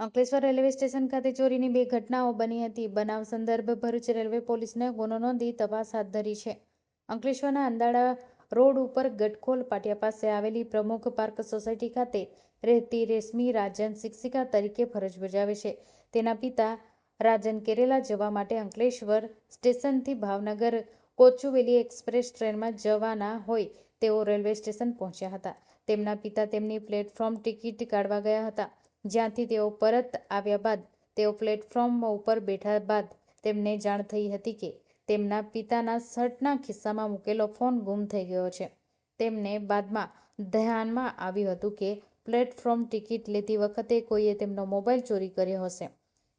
Ankleshwar railway station ખાતે ચોરીની બે ઘટનાઓ બની હતી. બનાવ સંદર્ભે ભરૂચ રેલવે પોલીસને ગુનો નોંધી તપાસ હાથ ધરી છે. અંકલેશ્વરના અંદાળા રોડ ઉપર ગટખોલ પાટિયા પાસે આવેલી પ્રમુખ પાર્ક સોસાયટી ખાતે રહેતી રેશમી રાજન શિક્ષિકા તરીકે ફરજ બજાવે છે. તેના પિતા રાજન કેરેલા જવા માટે અંકલેશ્વર સ્ટેશનથી ભાવનગર કોચુવેલી એક્સપ્રેસ ટ્રેનમાં જવાના હોય તેઓ રેલવે સ્ટેશન પહોંચ્યા હતા. તેમના પિતા તેમની પ્લેટફોર્મ ટિકિટ કાઢવા ગયા હતા. જ્યાંથી તેઓ પરત આવ્યા બાદ, તેઓ પ્લેટફોર્મ ઉપર બેઠા બાદ તેમને જાણ થઈ હતી કે તેમના પિતાના શર્ટના ખિસ્સામાં મૂકેલો ફોન ગુમ થઈ ગયો છે. તેમને બાદમાં ધ્યાનમાં આવ્યું હતું કે પ્લેટફોર્મ ટિકિટ લેતી વખતે કોઈએ તેમનો મોબાઈલ ચોરી કર્યો હશે.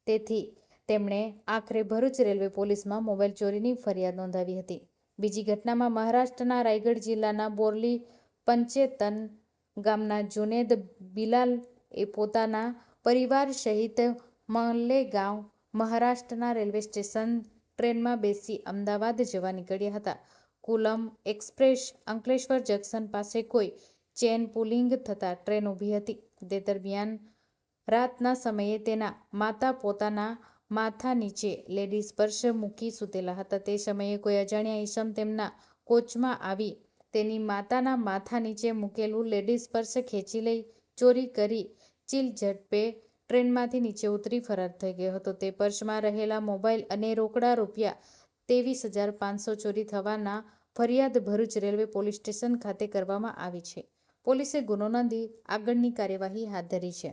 તેથી તેમણે આખરે ભરૂચ રેલવે પોલીસમાં મોબાઈલ ચોરીની ફરિયાદ નોંધાવી હતી. બીજી ઘટનામાં મહારાષ્ટ્રના રાયગઢ જિલ્લાના બોરલી પંચેતન ગામના જુનેદ બિલાલ એ પોતાના પરિવાર સહિત મલેગાંવ મહારાષ્ટ્રના રેલવે સ્ટેશન ટ્રેનમાં બેસી અમદાવાદ જવા નીકળ્યા હતા. કુલમ એક્સપ્રેસ અંકલેશ્વર જંકશન પાસે કોઈ ચેન પુલિંગ થતાં ટ્રેન ઊભી હતી. તે દરમિયાન રાતના સમયે તેના માતા પોતાના માથા નીચે લેડીઝ પર્સ મૂકી સૂતેલા હતા. તે સમયે કોઈ અજાણ્યા ઈસમ તેમના કોચમાં આવી તેની માતાના માથા નીચે મૂકેલું લેડીઝ પર્સ ખેંચી લઈ ચોરી કરી ચીલઝડપે ટ્રેનમાંથી નીચે ઉતરી ફરાર થઈ ગયો હતો. તે પર્સમાં રહેલા મોબાઈલ અને રોકડા રૂપિયા તેવીસ હજાર પાંચસો ચોરી થવાના ફરિયાદ ભરૂચ રેલવે પોલીસ સ્ટેશન ખાતે કરવામાં આવી છે. પોલીસે ગુનો નોંધી આગળની કાર્યવાહી હાથ ધરી છે.